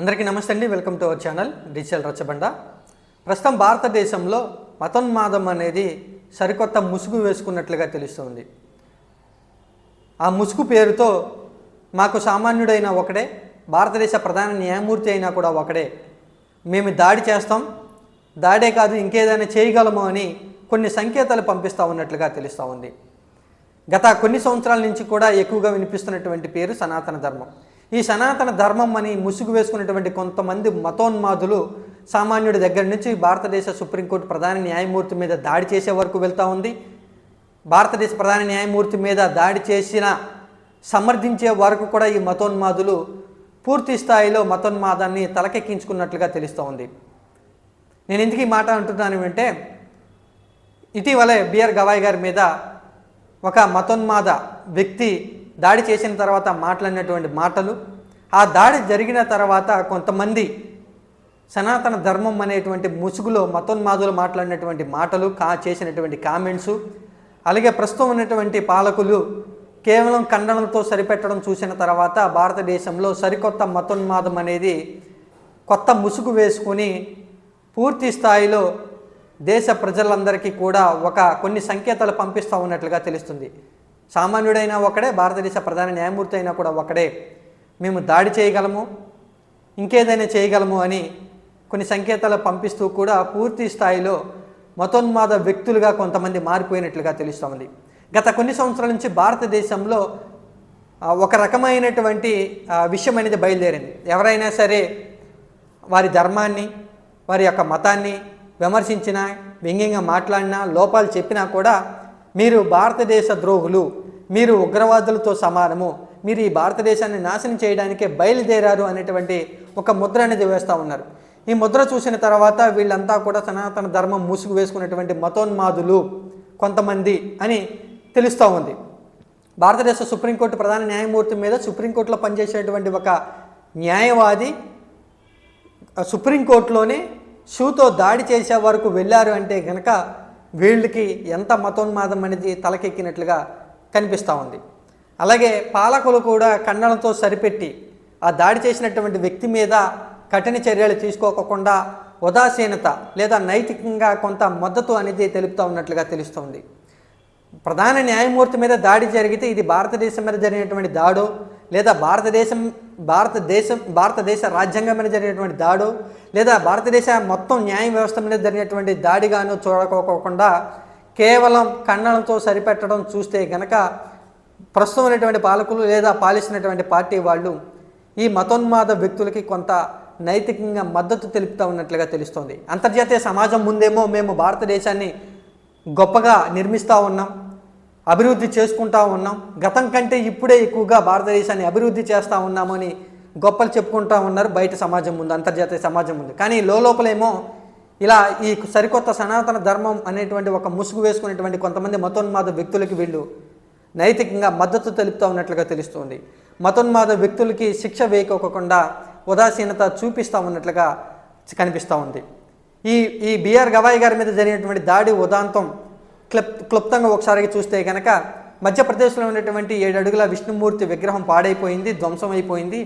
అందరికీ నమస్తే అండి. Welcome to our channel digital Rachabanda. ప్రస్తుతం భారతదేశంలో మతోన్మాదం అనేది సరికొత్త ముసుగు వేసుకున్నట్లుగా తెలుస్తుంది. ఆ ముసుగు పేరుతో మాకు సామాన్యుడైన ఒకడే భారతదేశ ప్రధాన న్యాయమూర్తి అయినా కూడా ఒకడే. మేము దాడి చేస్తాం. దాడే కాదు ఇంకేదైనా చేయగలము అని కొన్ని సంకేతాలు పంపిస్తూ ఉన్నట్లుగా తెలుస్తూ ఉంది గత కొన్ని సంవత్సరాల నుంచి కూడా ఎక్కువగా వినిపిస్తున్నటువంటి పేరు సనాతన ధర్మం. ఈ సనాతన ధర్మం అని ముసుగు వేసుకున్నటువంటి కొంతమంది మతోన్మాదులు సామాన్యుడి దగ్గర నుంచి భారతదేశ సుప్రీంకోర్టు ప్రధాన న్యాయమూర్తి మీద దాడి చేసే వరకు వెళ్తూ ఉంది. భారతదేశ ప్రధాన న్యాయమూర్తి మీద దాడి చేసిన సమర్థించే వరకు కూడా ఈ మతోన్మాదులు పూర్తి స్థాయిలో మతోన్మాదాన్ని తలకెక్కించుకున్నట్లుగా తెలుస్తూ ఉంది. నేను ఎందుకు ఈ మాట అంటున్నాను అంటే ఇటీవలే బిఆర్ గవాయ్ గారి మీద ఒక మతోన్మాద వ్యక్తి దాడి చేసిన తర్వాత మాట్లాడినటువంటి మాటలు ఆ దాడి జరిగిన తర్వాత కొంతమంది సనాతన ధర్మం అనేటువంటి ముసుగులో మతోన్మాదులు మాట్లాడినటువంటి మాటలు కా చేసినటువంటి కామెంట్సు అలాగే ప్రస్తుతం ఉన్నటువంటి పాలకులు కేవలం ఖండనలతో సరిపెట్టడం చూసిన తర్వాత భారతదేశంలో సరికొత్త మతోన్మాదం అనేది కొత్త ముసుగు వేసుకొని పూర్తి స్థాయిలో దేశ ప్రజలందరికీ కూడా ఒక కొన్ని సంకేతాలు పంపిస్తూ ఉన్నట్లుగా తెలుస్తుంది. సామాన్యుడైనా ఒకడే భారతదేశ ప్రధాన న్యాయమూర్తి అయినా కూడా ఒకడే. మేము దాడి చేయగలము? ఇంకేదైనా చేయగలము అని కొన్ని సంకేతాలు పంపిస్తూ కూడా పూర్తి స్థాయిలో మతోన్మాద వ్యక్తులుగా కొంతమంది మారిపోయినట్లుగా తెలుస్తోంది. గత కొన్ని సంవత్సరాల నుంచి భారతదేశంలో ఒక రకమైనటువంటి విషయం అనేది బయలుదేరింది. ఎవరైనా సరే వారి ధర్మాన్ని వారి యొక్క మతాన్ని విమర్శించినా వ్యంగ్యంగా మాట్లాడినా లోపాలు చెప్పినా కూడా మీరు భారతదేశ ద్రోహులు మీరు ఉగ్రవాదులతో సమానము మీరు ఈ భారతదేశాన్ని నాశనం చేయడానికే బయలుదేరారు అనేటువంటి ఒక ముద్ర అనేది వేస్తూ ఉన్నారు. ఈ ముద్ర చూసిన తర్వాత వీళ్ళంతా కూడా సనాతన ధర్మం ముసుగు వేసుకున్నటువంటి మతోన్మాదులు కొంతమంది అని తెలుస్తూ ఉంది. భారతదేశ సుప్రీంకోర్టు ప్రధాన న్యాయమూర్తి మీద సుప్రీంకోర్టులో పనిచేసేటువంటి ఒక న్యాయవాది సుప్రీంకోర్టులోనే షూతో దాడి చేసే వరకు వెళ్ళారు అంటే గనక వీళ్ళకి ఎంత మతోన్మాదం అనేది తలకెక్కినట్లుగా కనిపిస్తూ ఉంది. అలాగే పాలకులు కూడా ఖండనతో సరిపెట్టి ఆ దాడి చేసినటువంటి వ్యక్తి మీద కఠిన చర్యలు తీసుకోకుండా ఉదాసీనత లేదా నైతికంగా కొంత మద్దతు అనేది తెలుపుతూ ఉన్నట్లుగా తెలుస్తోంది. ప్రధాన న్యాయమూర్తి మీద దాడి జరిగితే ఇది భారతదేశం మీద జరిగినటువంటి దాడో లేదా భారతదేశం భారతదేశం భారతదేశ రాజ్యాంగం మీద జరిగినటువంటి దాడు లేదా భారతదేశ మొత్తం న్యాయ వ్యవస్థ మీద జరిగినటువంటి దాడిగాను చూడకోకుండా కేవలం ఖండనతో సరిపెట్టడం చూస్తే గనక ప్రస్తుతం ఉన్నటువంటి పాలకులు లేదా పాలిస్తున్నటువంటి పార్టీ వాళ్ళు ఈ మతోన్మాద వ్యక్తులకి కొంత నైతికంగా మద్దతు తెలుపుతూ ఉన్నట్లుగా తెలుస్తోంది. అంతర్జాతీయ సమాజం ముందేమో మేము భారతదేశాన్ని గొప్పగా నిర్మిస్తూ ఉన్నాం. అభివృద్ధి చేసుకుంటా ఉన్నాం. గతం కంటే ఇప్పుడే ఎక్కువగా భారతదేశాన్ని అభివృద్ధి చేస్తూ ఉన్నామని గొప్పలు చెప్పుకుంటా ఉన్నారు. బయట సమాజం ముందు అంతర్జాతీయ సమాజం ముందు కానీ లోపలేమో ఇలా ఈ సరికొత్త సనాతన ధర్మం అనేటువంటి ఒక ముసుగు వేసుకునేటువంటి కొంతమంది మతోన్మాద వ్యక్తులకి వీళ్ళు నైతికంగా మద్దతు తెలుపుతూ ఉన్నట్లుగా తెలుస్తుంది. మతోన్మాద వ్యక్తులకి శిక్ష వేయకోకుండా ఉదాసీనత చూపిస్తూ ఉన్నట్లుగా కనిపిస్తూ ఉంది. ఈ ఈ బిఆర్ గవాయి గారి మీద జరిగినటువంటి దాడి ఉదాంతం క్లుప్ క్లుప్తంగా ఒకసారి చూస్తే కనుక మధ్యప్రదేశ్లో ఉన్నటువంటి ఏడు అడుగుల విష్ణుమూర్తి విగ్రహం పాడైపోయింది ధ్వంసం అయిపోయింది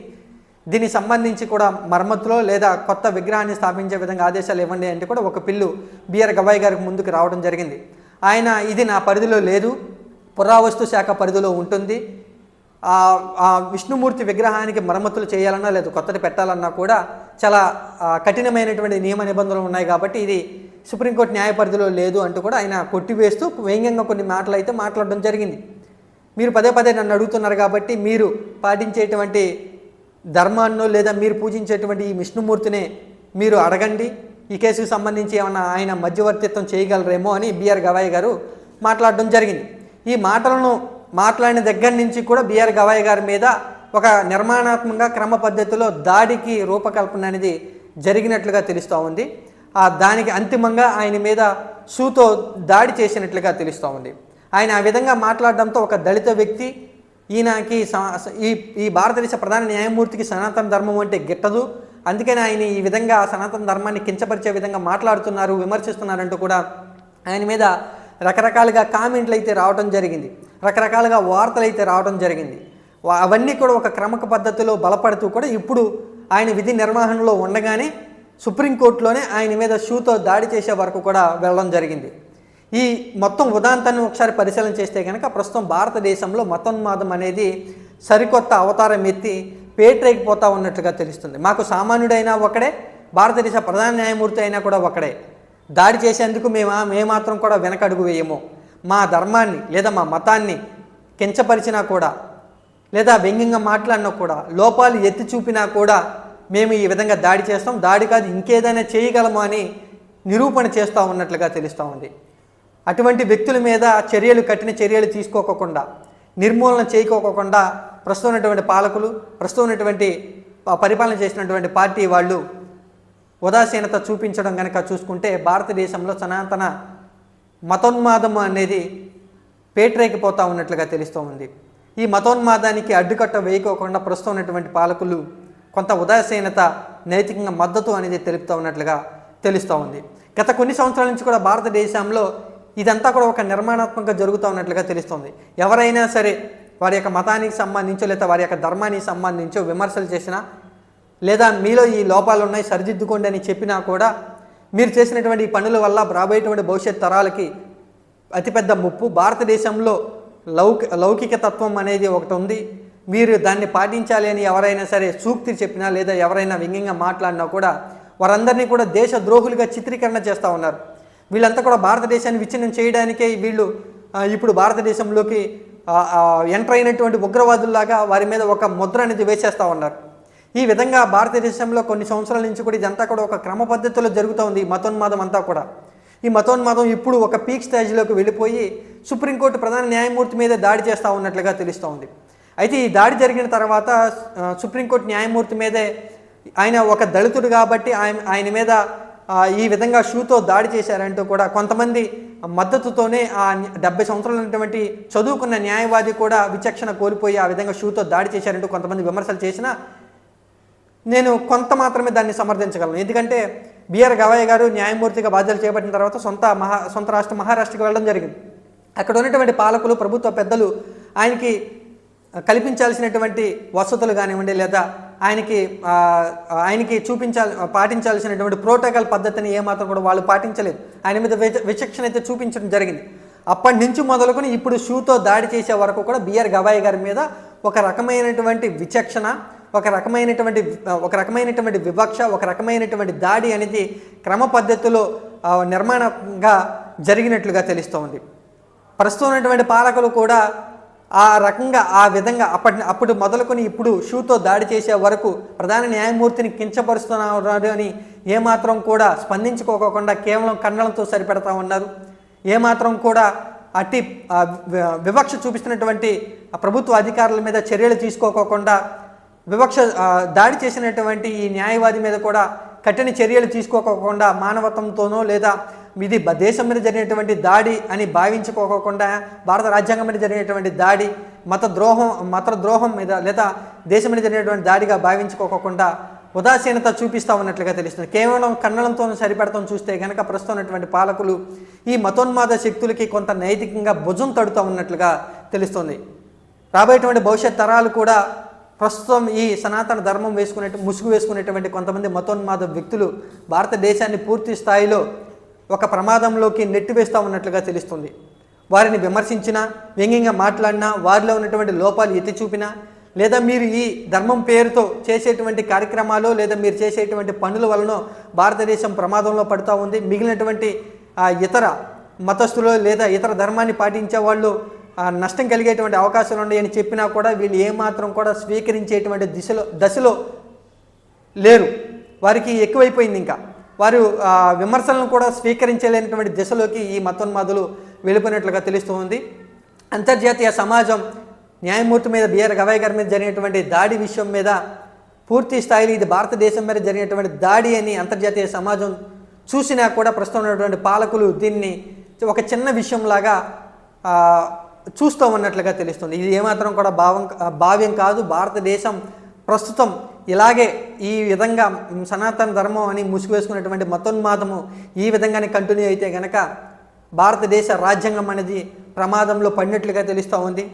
దీనికి సంబంధించి కూడా మరమ్మతులో లేదా కొత్త విగ్రహాన్ని స్థాపించే విధంగా ఆదేశాలు ఇవ్వండి అంటే కూడా ఒక పిల్లు బిఆర్ గవాయ్ గారికి ముందుకు రావడం జరిగింది. ఆయన ఇది నా పరిధిలో లేదు పురావస్తు శాఖ పరిధిలో ఉంటుంది. ఆ విష్ణుమూర్తి విగ్రహానికి మరమ్మతులు చేయాలన్నా లేదు కొత్తది పెట్టాలన్నా కూడా చాలా కఠినమైనటువంటి నియమ నిబంధనలు ఉన్నాయి కాబట్టి ఇది సుప్రీంకోర్టు న్యాయ పరిధిలో లేదు అంటూ కూడా ఆయన కొట్టివేస్తూ వ్యంగ్యంగా కొన్ని మాటలు అయితే మాట్లాడడం జరిగింది. మీరు పదే పదే నన్ను అడుగుతున్నారు కాబట్టి మీరు పాటించేటువంటి ధర్మాన్నో లేదా మీరు పూజించేటువంటి ఈ విష్ణుమూర్తినే మీరు అడగండి. ఈ కేసుకు సంబంధించి ఏమన్నా ఆయన మధ్యవర్తిత్వం చేయగలరేమో అని బిఆర్ గవాయ్ గారు మాట్లాడడం జరిగింది. ఈ మాటలను మాట్లాడిన దగ్గర నుంచి కూడా బిఆర్ గవాయ్ గారి మీద ఒక నిర్మాణాత్మక క్రమ పద్ధతిలో దాడికి రూపకల్పన అనేది జరిగినట్లుగా తెలుస్తూ ఉంది. ఆ దానికి అంతిమంగా ఆయన మీద షూతో దాడి చేసినట్లుగా తెలుస్తూ ఉంది ఆయన ఆ విధంగా మాట్లాడడంతో ఒక దళిత వ్యక్తి ఈయనకి ఈ ఈ భారతదేశ ప్రధాన న్యాయమూర్తికి సనాతన ధర్మం అంటే గిట్టదు. అందుకని ఆయన ఈ విధంగా సనాతన ధర్మాన్ని కించపరిచే విధంగా మాట్లాడుతున్నారు విమర్శిస్తున్నారంటూ కూడా ఆయన మీద రకరకాలుగా కామెంట్లు అయితే రావడం జరిగింది. రకరకాలుగా వార్తలు అయితే రావడం జరిగింది. అవన్నీ కూడా ఒక క్రమక పద్ధతిలో బలపడుతూ కూడా ఇప్పుడు ఆయన విధి నిర్వహణలో ఉండగానే సుప్రీంకోర్టులోనే ఆయన మీద షూతో దాడి చేసే వరకు కూడా వెళ్ళడం జరిగింది. ఈ మొత్తం ఉదాంతాన్ని ఒకసారి పరిశీలన చేస్తే కనుక ప్రస్తుతం భారతదేశంలో మతోన్మాదం అనేది సరికొత్త అవతారం ఎత్తి పేటరేగిపోతా ఉన్నట్లుగా తెలుస్తుంది. మాకు సామాన్యుడైనా ఒకడే భారతదేశ ప్రధాన న్యాయమూర్తి అయినా కూడా ఒకడే. దాడి చేసేందుకు మేము మేమాత్రం కూడా వెనకడుగు వేయము. మా ధర్మాన్ని లేదా మా మతాన్ని కించపరిచినా కూడా లేదా వ్యంగ్యంగా మాట్లాడినా కూడా లోపాలు ఎత్తి చూపినా కూడా మేము ఈ విధంగా దాడి చేస్తాం. దాడి కాదు ఇంకేదైనా చేయగలము అని నిరూపణ చేస్తూ ఉన్నట్లుగా తెలుస్తూ ఉంది. అటువంటి వ్యక్తుల మీద చర్యలు కఠిన చర్యలు తీసుకోకుండా నిర్మూలన చేయకోకుండా ప్రస్తుతం ఉన్నటువంటి పాలకులు ప్రస్తుతం ఉన్నటువంటి ప- పరిపాలన చేసినటువంటి పార్టీ వాళ్ళు ఉదాసీనత చూపించడం కనుక చూసుకుంటే భారతదేశంలో సనాతన మతోన్మాదం అనేది పేటరేకిపోతూ ఉన్నట్లుగా తెలుస్తూ ఉంది. ఈ మతోన్మాదానికి అడ్డుకట్ట వేయకోకుండా ప్రస్తుతం ఉన్నటువంటి పాలకులు కొంత ఉదాసీనత నైతికంగా మద్దతు అనేది తెలుపుతూ ఉన్నట్లుగా తెలుస్తూ ఉంది. గత కొన్ని సంవత్సరాల నుంచి కూడా భారతదేశంలో ఇదంతా కూడా ఒక నిర్మాణాత్మకంగా జరుగుతూ ఉన్నట్లుగా తెలుస్తుంది. ఎవరైనా సరే వారి యొక్క మతానికి సంబంధించో లేదా వారి యొక్క ధర్మానికి సంబంధించో విమర్శలు చేసినా లేదా మీలో ఈ లోపాలు ఉన్నాయి సరిదిద్దుకోండి అని చెప్పినా కూడా మీరు చేసినటువంటి ఈ పనుల వల్ల రాబోయేటువంటి భవిష్యత్ తరాలకి అతిపెద్ద ముప్పు. భారతదేశంలో లౌకి లౌకిక తత్వం అనేది ఒకటి ఉంది. మీరు దాన్ని పాటించాలి అని ఎవరైనా సరే సూక్తి చెప్పినా లేదా ఎవరైనా వ్యంగ్యంగా మాట్లాడినా కూడా వారందరినీ కూడా దేశ ద్రోహులుగా చిత్రీకరణ చేస్తూ ఉన్నారు. వీళ్ళంతా కూడా భారతదేశాన్ని విచ్ఛిన్నం చేయడానికే వీళ్ళు ఇప్పుడు భారతదేశంలోకి ఎంటర్ అయినటువంటి ఉగ్రవాదుల్లాగా వారి మీద ఒక ముద్ర అనేది వేసేస్తూ ఉన్నారు. ఈ విధంగా భారతదేశంలో కొన్ని సంవత్సరాల నుంచి కూడా ఇదంతా కూడా ఒక క్రమ పద్ధతిలో జరుగుతూ ఉంది ఈ మతోన్మాదం అంతా కూడా. ఈ మతోన్మాదం ఇప్పుడు ఒక పీక్ స్టేజ్లోకి వెళ్ళిపోయి సుప్రీంకోర్టు ప్రధాన న్యాయమూర్తి మీద దాడి చేస్తూ ఉన్నట్లుగా తెలుస్తూ ఉంది. అయితే ఈ దాడి జరిగిన తర్వాత సుప్రీంకోర్టు న్యాయమూర్తి మీదే ఆయన ఒక దళితుడు కాబట్టి ఆయన ఆయన మీద ఈ విధంగా షూతో దాడి చేశారంటూ కూడా కొంతమంది మద్దతుతోనే ఆ డెబ్బై సంవత్సరాలు ఉన్నటువంటి చదువుకున్న న్యాయవాది కూడా విచక్షణ కోల్పోయి ఆ విధంగా షూతో దాడి చేశారంటూ కొంతమంది విమర్శలు చేసినా నేను కొంత మాత్రమే దాన్ని సమర్థించగలను. ఎందుకంటే బిఆర్ గవయ్య గారు న్యాయమూర్తిగా బాధ్యతలు చేపట్టిన తర్వాత సొంత మహా సొంత రాష్ట్ర మహారాష్ట్రకి వెళ్ళడం జరిగింది. అక్కడ ఉన్నటువంటి పాలకులు ప్రభుత్వ పెద్దలు ఆయనకి కల్పించాల్సినటువంటి వసతులు కానివ్వండి లేదా ఆయనకి ఆయనకి చూపించాలి పాటించాల్సినటువంటి ప్రోటోకాల్ పద్ధతిని ఏమాత్రం కూడా వాళ్ళు పాటించలేదు. ఆయన మీద విచ- విచక్షణ అయితే చూపించడం జరిగింది. అప్పటి నుంచి మొదలుకొని ఇప్పుడు షూతో దాడి చేసే వరకు కూడా బిఆర్ గవాయి గారి మీద ఒక రకమైనటువంటి విచక్షణ ఒక రకమైనటువంటి ఒక రకమైనటువంటి వివక్ష ఒక రకమైనటువంటి దాడి అనేది క్రమ పద్ధతిలో నిర్మాణంగా జరిగినట్లుగా తెలుస్తోంది. ప్రస్తుతం ఉన్నటువంటి పాలకులు కూడా ఆ రకంగా ఆ విధంగా అప్పటి అప్పుడు మొదలుకొని ఇప్పుడు షూతో దాడి చేసే వరకు ప్రధాన న్యాయమూర్తిని కించపరుస్తున్నారు అని ఏమాత్రం కూడా స్పందించుకోకుండా కేవలం కన్నడంతో సరిపెడతా ఉన్నారు. ఏమాత్రం కూడా అట్టి వివక్ష చూపిస్తున్నటువంటి ప్రభుత్వ అధికారుల మీద చర్యలు తీసుకోకోకుండా వివక్ష దాడి చేసినటువంటి ఈ న్యాయవాది మీద కూడా కఠిన చర్యలు తీసుకోకోకుండా మానవత్వంతోనో లేదా ఇది దేశం మీద జరిగినటువంటి దాడి అని భావించుకోకుండా భారత రాజ్యాంగం మీద జరిగినటువంటి దాడి మత ద్రోహం మత ద్రోహం మీద లేదా దేశం మీద జరిగినటువంటి దాడిగా భావించుకోకుండా ఉదాసీనత చూపిస్తూ ఉన్నట్లుగా తెలుస్తుంది. కేవలం కన్నడంతో సరిపెడతాం చూస్తే కనుక ప్రస్తుతం ఉన్నటువంటి పాలకులు ఈ మతోన్మాద శక్తులకి కొంత నైతికంగా భుజం తడుతూ ఉన్నట్లుగా తెలుస్తుంది. రాబోయేటువంటి భవిష్యత్ తరాలు కూడా ప్రస్తుతం ఈ సనాతన ధర్మం వేసుకునే ముసుగు వేసుకునేటువంటి కొంతమంది మతోన్మాద వ్యక్తులు భారతదేశాన్ని పూర్తి స్థాయిలో ఒక ప్రమాదంలోకి నెట్టివేస్తూ ఉన్నట్లుగా తెలుస్తుంది. వారిని విమర్శించినా వ్యంగ్యంగా మాట్లాడినా వారిలో ఉన్నటువంటి లోపాలు ఎత్తి చూపినా లేదా మీరు ఈ ధర్మం పేరుతో చేసేటువంటి కార్యక్రమాలు లేదా మీరు చేసేటువంటి పనుల వలన భారతదేశం ప్రమాదంలో పడుతూ ఉంది. మిగిలినటువంటి ఇతర మతస్థులు లేదా ఇతర ధర్మాన్ని పాటించే వాళ్ళు నష్టం కలిగేటువంటి అవకాశాలు ఉన్నాయని చెప్పినా కూడా వీళ్ళు ఏమాత్రం కూడా స్వీకరించేటువంటి దిశలో దశలో లేరు. వారికి ఎక్కువైపోయింది ఇంకా. వారు విమర్శలను కూడా స్వీకరించలేనటువంటి దిశలోకి ఈ మతోన్మాదులు వెళ్ళిపోయినట్లుగా తెలుస్తూ ఉంది. అంతర్జాతీయ సమాజం న్యాయమూర్తి మీద బిఆర్ గవాయ్ గారి మీద జరిగినటువంటి దాడి విషయం మీద పూర్తి స్థాయిలో ఇది భారతదేశం మీద జరిగినటువంటి దాడి అని అంతర్జాతీయ సమాజం చూసినా కూడా ప్రస్తుతం ఉన్నటువంటి పాలకులు దీన్ని ఒక చిన్న విషయంలాగా చూస్తూ ఉన్నట్లుగా తెలుస్తుంది. ఇది ఏమాత్రం కూడా భావం భావ్యం కాదు. భారతదేశం ప్రస్తుతం ఇలాగే ఈ విధంగా సనాతన ధర్మం అని ముసుగువేసుకున్నటువంటి మతోన్మాదము ఈ విధంగానే కంటిన్యూ అయితే గనక భారతదేశ రాజ్యాంగం అనేది ప్రమాదంలో పడినట్లుగా తెలుస్తూ ఉంది.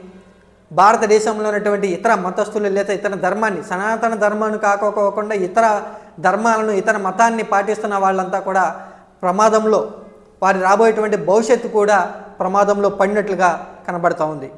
భారతదేశంలో ఉన్నటువంటి ఇతర మతస్థులు లేదా ఇతర ధర్మాన్ని సనాతన ధర్మాన్ని కాకోకుండా ఇతర ధర్మాలను ఇతర మతాన్ని పాటిస్తున్న వాళ్ళంతా కూడా ప్రమాదంలో వారి రాబోయేటువంటి భవిష్యత్తు కూడా ప్రమాదంలో పడినట్లుగా కనబడుతూ ఉంది.